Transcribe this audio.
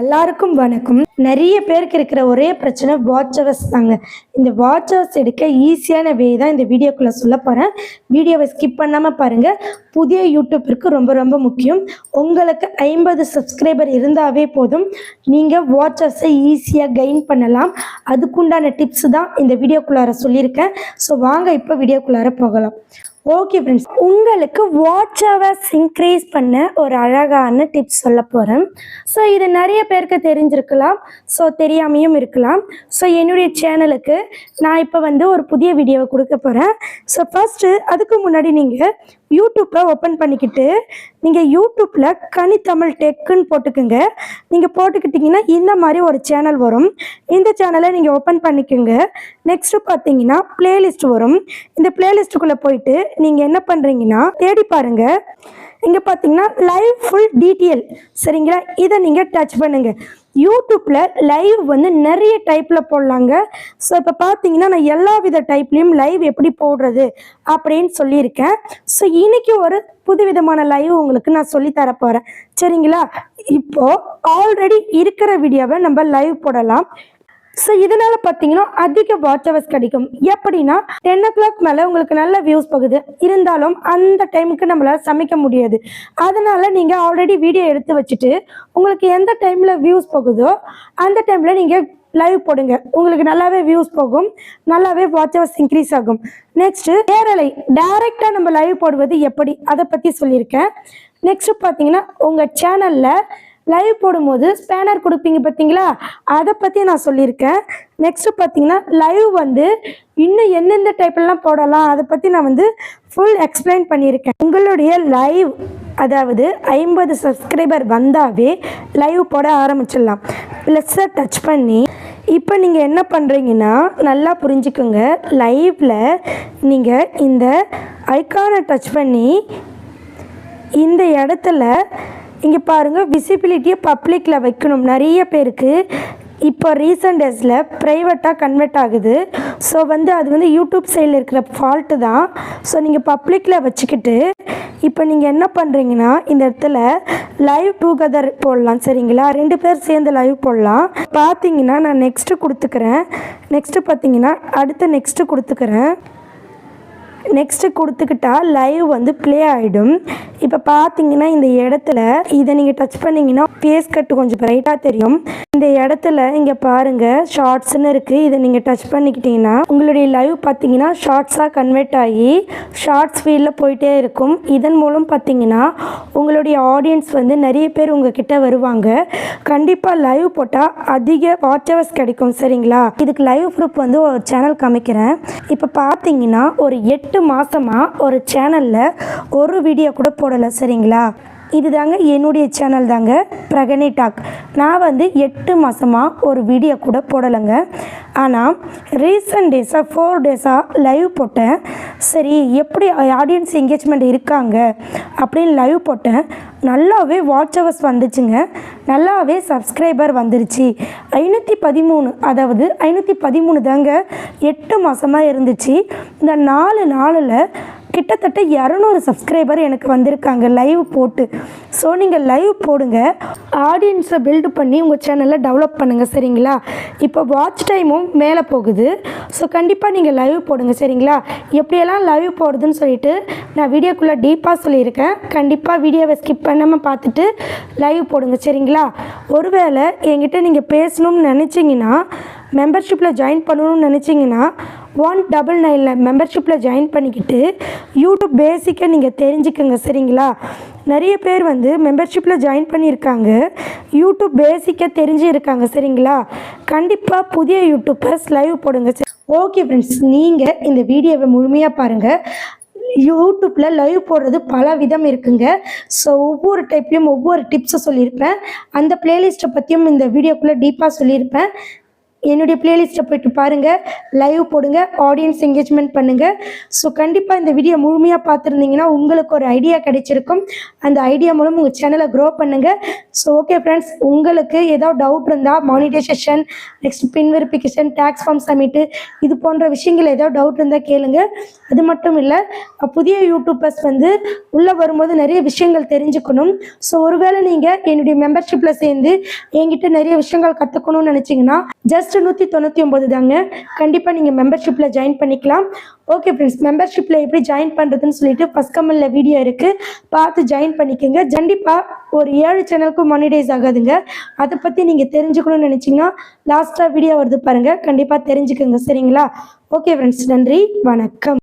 எல்லாருக்கும் வணக்கம். நிறைய பேருக்கு இருக்கிற ஒரே பிரச்சனை வாட்ச் அவர்ஸ் தாங்க. இந்த வாட்ச் அவர்ஸ் எடுக்க ஈஸியான வே தான் இந்த வீடியோக்குள்ளே சொல்ல போகிறேன் வீடியோவை ஸ்கிப் பண்ணாமல் பாருங்கள் புதிய யூடியூப்பிற்கு ரொம்ப ரொம்ப முக்கியம். உங்களுக்கு ஐம்பது சப்ஸ்கிரைபர் இருந்தாவே போதும். நீங்கள் வாட்ச் ஈஸியாக கெயின் பண்ணலாம். அதுக்குண்டான டிப்ஸ் தான் இந்த வீடியோக்குள்ளார சொல்லியிருக்கேன். ஸோ வாங்க இப்போ வீடியோக்குள்ளார போகலாம். ஓகே ஃப்ரெண்ட்ஸ் உங்களுக்கு வாட்ச் ஹவர்ஸ் இன்க்ரீஸ் பண்ண ஒரு அழகான டிப்ஸ் சொல்ல போகிறேன் ஸோ இது நிறைய பேருக்கு தெரிஞ்சிருக்கலாம். ஸோ தெரியாமையும் இருக்கலாம். ஸோ என்னுடைய சேனலுக்கு நான் இப்போ வந்து ஒரு புதிய வீடியோவை கொடுக்க போகிறேன் ஸோ ஃபஸ்ட்டு அதுக்கு முன்னாடி நீங்கள் யூடியூப்பில் ஓப்பன் பண்ணிக்கிட்டு நீங்கள் யூடியூப்பில் கனித்தமிழ் டெக்குன்னு போட்டுக்குங்க. நீங்கள் போட்டுக்கிட்டிங்கன்னா இந்த மாதிரி ஒரு சேனல் வரும். இந்த சேனலை நீங்கள் ஓப்பன் பண்ணிக்கோங்க. நெக்ஸ்ட்டு பார்த்தீங்கன்னா பிளேலிஸ்ட் வரும். இந்த பிளேலிஸ்ட்டுக்குள்ளே போயிட்டு நீங்கள் என்ன பண்ணுறீங்கன்னா தேடி பாருங்கள் இங்கே பார்த்தீங்கன்னா லைவ் ஃபுல் டீட்டெயில் சரிங்களா? இதை நீங்கள் டச் பண்ணுங்கள் யூடியூப்பில் லைவ் வந்து நிறைய டைப்பில் போடலாங்க. ஸோ இப்போ பார்த்தீங்கன்னா நான் எல்லா வித டைப்லேயும் லைவ் எப்படி போடுறது அப்படின்னு சொல்லியிருக்கேன். ஸோ இன்றைக்கி ஒரு புதுவிதமான லைவ் உங்களுக்கு நான் சொல்லி தர போகிறேன் சரிங்களா? இப்போது ஆல்ரெடி இருக்கிற வீடியோவை நம்ம லைவ் போடலாம். ஸோ இதனால பார்த்தீங்கன்னா அதிக வாட்ச் ஹவர்ஸ் கிடைக்கும். எப்படின்னா டென் ஓ கிளாக் மேலே உங்களுக்கு நல்ல வியூஸ் போகுது. இருந்தாலும் அந்த டைமுக்கு நம்மளால் சமைக்க முடியாது. அதனால நீங்கள் ஆல்ரெடி வீடியோ எடுத்து வச்சுட்டு உங்களுக்கு எந்த டைமில் வியூஸ் போகுதோ அந்த டைமில் நீங்கள் லைவ் போடுங்க. உங்களுக்கு நல்லாவே வியூஸ் போகும். நல்லாவே வாட்ச் ஹவர்ஸ் இன்க்ரீஸ் ஆகும். நெக்ஸ்ட்டு நேரலை டைரெக்டாக நம்ம லைவ் போடுவது எப்படி? அதை பற்றி சொல்லியிருக்கேன். நெக்ஸ்ட் பார்த்தீங்கன்னா உங்கள் சேனலில் லைவ் போடும்போது ஸ்பேனர் கொடுப்பீங்க பார்த்தீங்களா? அதை பற்றி நான் சொல்லியிருக்கேன். நெக்ஸ்ட்டு பார்த்தீங்கன்னா லைவ் வந்து இன்னும் எந்தெந்த டைப்லலாம் போடலாம் அதை பற்றி நான் வந்து ஃபுல் எக்ஸ்பிளைன் பண்ணியிருக்கேன். உங்களுடைய லைவ் அதாவது ஐம்பது சப்ஸ்கிரைபர் வந்தாவே லைவ் போட ஆரம்பிச்சிடலாம். ப்ளஸ்ஸை டச் பண்ணி இப்போ நீங்கள் என்ன பண்ணுறீங்கன்னா நல்லா புரிஞ்சுக்கோங்க. லைவில் நீங்கள் இந்த ஐக்கானை டச் பண்ணி இந்த இடத்துல இங்கே பாருங்கள் விசிபிலிட்டியை பப்ளிக்கில் வைக்கணும். நிறைய பேருக்கு இப்போ ரீசன்ட் டேஸில் ப்ரைவேட்டாக கன்வெர்ட் ஆகுது. ஸோ வந்து அது வந்து யூடியூப் சைடில் இருக்கிற ஃபால்ட்டு தான். ஸோ நீங்கள் பப்ளிக்கில் வச்சுக்கிட்டு இப்போ நீங்கள் என்ன பண்ணுறீங்கன்னா இந்த இடத்துல லைவ் டுகெதர் போடலாம் சரிங்களா? ரெண்டு பேர் சேர்ந்து லைவ் போடலாம். பார்த்தீங்கன்னா நான் நெக்ஸ்ட்டு கொடுத்துக்கிறேன். நெக்ஸ்ட்டு பார்த்தீங்கன்னா அடுத்து நெக்ஸ்ட்டு கொடுத்துக்கிறேன். நெக்ஸ்ட்டு கொடுத்துக்கிட்டா லைவ் வந்து ப்ளே ஆகிடும் இப்போ பார்த்தீங்கன்னா இந்த இடத்துல இதை நீங்கள் டச் பண்ணிங்கன்னா ஃபேஸ் கட்டு கொஞ்சம் பிரைட்டாக தெரியும். இந்த இடத்துல இங்கே பாருங்கள் ஷார்ட்ஸ்னு இருக்குது இதை நீங்கள் டச் பண்ணிக்கிட்டீங்கன்னா உங்களுடைய லைவ் பார்த்தீங்கன்னா ஷார்ட்ஸாக கன்வெர்ட் ஆகி ஷார்ட்ஸ் ஃபீல்டில் போயிட்டே இருக்கும். இதன் மூலம் பார்த்தீங்கன்னா உங்களுடைய ஆடியன்ஸ் வந்து நிறைய பேர் உங்ககிட்ட வருவாங்க. கண்டிப்பாக லைவ் போட்டால் அதிக வாட்ச் ஹவர்ஸ் கிடைக்கும் சரிங்களா? இதுக்கு லைவ் ப்ரூஃப் வந்து ஒரு சேனல் காமிக்கிறேன். இப்போ பார்த்தீங்கன்னா ஒரு எட்டு மாதமாக ஒரு சேனலில் ஒரு வீடியோ கூட போடலை சரிங்களா? இது தாங்க என்னுடைய சேனல் தாங்க பிரகனி டாக். நான் வந்து எட்டு மாதமாக ஒரு வீடியோ கூட போடலைங்க. ஆனால் ரீசன்ட் டேஸாக ஃபோர் டேஸாக லைவ் போட்டேன். சரி எப்படி ஆடியன்ஸ் என்கேஜ்மெண்ட் இருக்காங்க? அப்படின்னு லைவ் போட்டேன். நல்லாவே வாட்ச் ஹவர்ஸ் வந்துச்சுங்க. நல்லாவே சப்ஸ்கிரைபர் வந்துருச்சு. ஐநூற்றி பதிமூணு அதாவது ஐநூற்றி பதிமூணு தாங்க எட்டு மாதமாக இருந்துச்சு. இந்த நாலு நாளில் கிட்டத்தட்ட இரநூறு சப்ஸ்கிரைபர் எனக்கு வந்திருக்காங்க லைவ் போட்டு. ஸோ நீங்கள் லைவ் போடுங்க. ஆடியன்ஸை பில்டு பண்ணி உங்கள் சேனலை டெவலப் பண்ணுங்கள் சரிங்களா? இப்போ வாட்ச் டைமும் மேலே போகுது. ஸோ கண்டிப்பாக நீங்கள் லைவ் போடுங்க சரிங்களா? எப்படியெல்லாம் லைவ் போடுதுன்னு சொல்லிட்டு நான் வீடியோக்குள்ளே டீப்பாக சொல்லியிருக்கேன். கண்டிப்பாக வீடியோவை ஸ்கிப் பண்ணாமல் பார்த்துட்டு லைவ் போடுங்க சரிங்களா? ஒருவேளை என்கிட்ட நீங்கள் பேசணும்னு நினச்சிங்கன்னா மெம்பர்ஷிப்பில் ஜாயின் பண்ணணும்னு நினச்சிங்கன்னா ஒன் டபுள் நைனில் மெம்பர்ஷிப்பில் ஜாயின் பண்ணிக்கிட்டு யூடியூப் பேசிக்காக நீங்கள் தெரிஞ்சுக்கோங்க சரிங்களா? நிறைய பேர் வந்து மெம்பர்ஷிப்பில் ஜாயின் பண்ணியிருக்காங்க. யூடியூப் பேசிக்காக தெரிஞ்சு இருக்காங்க சரிங்களா? கண்டிப்பாக புதிய யூடியூப்பர்ஸ் லைவ் போடுங்க ஓகே ஃப்ரெண்ட்ஸ் நீங்கள் இந்த வீடியோவை முழுமையாக பாருங்கள் யூடியூப்பில் லைவ் போடுறது பல விதம் இருக்குங்க. ஸோ ஒவ்வொரு டைப்லையும் ஒவ்வொரு டிப்ஸை சொல்லியிருப்பேன். அந்த பிளேலிஸ்ட்டை பற்றியும் இந்த வீடியோக்குள்ளே டீப்பாக சொல்லியிருப்பேன். என்னுடைய பிளேலிஸ்ட்டை போயிட்டு பாருங்கள் லைவ் போடுங்க. ஆடியன்ஸ் என்கேஜ்மெண்ட் பண்ணுங்கள் ஸோ கண்டிப்பாக இந்த வீடியோ முழுமையாக பார்த்துருந்தீங்கன்னா உங்களுக்கு ஒரு ஐடியா கிடைச்சிருக்கும். அந்த ஐடியா மூலம் உங்கள் சேனலை க்ரோ பண்ணுங்கள் ஸோ ஓகே ஃப்ரெண்ட்ஸ் உங்களுக்கு ஏதாவது டவுட் இருந்தால் monetization next pin verification tax form submit இது போன்ற விஷயங்கள் ஏதாவது டவுட் இருந்தால் கேளுங்க. அது மட்டும் இல்லை புதிய யூடியூபர்ஸ் வந்து உள்ளே வரும்போது நிறைய விஷயங்கள் தெரிஞ்சுக்கணும். ஸோ ஒருவேளை நீங்கள் என்னுடைய மெம்பர்ஷிப்பில் சேர்ந்து என்கிட்ட நிறைய விஷயங்கள் கற்றுக்கணும்னு நினச்சிங்கன்னா ஜஸ்ட் ஜஸ்ட் நூற்றி தொண்ணூற்றி ஒம்பது தாங்க. கண்டிப்பாக நீங்கள் மெம்பர்ஷிப்பில் ஜாயின் பண்ணிக்கலாம். ஓகே ஃப்ரெண்ட்ஸ் மெம்பர்ஷிப்பில் எப்படி ஜாயின் பண்ணுறதுன்னு சொல்லிட்டு ஃபஸ்ட் கமெண்டில் வீடியோ இருக்குது பார்த்து ஜாயின் பண்ணிக்கோங்க. கண்டிப்பாக ஒரு ஏழு சேனலுக்கும் மானிடைஸ் ஆகாதுங்க. அதை பற்றி நீங்கள் தெரிஞ்சுக்கணும்னு நினச்சிங்கன்னா லாஸ்ட்டாக வீடியோ வருது பாருங்கள் கண்டிப்பாக தெரிஞ்சுக்கோங்க. சரிங்களா? ஓகே ஃப்ரெண்ட்ஸ் நன்றி. வணக்கம்.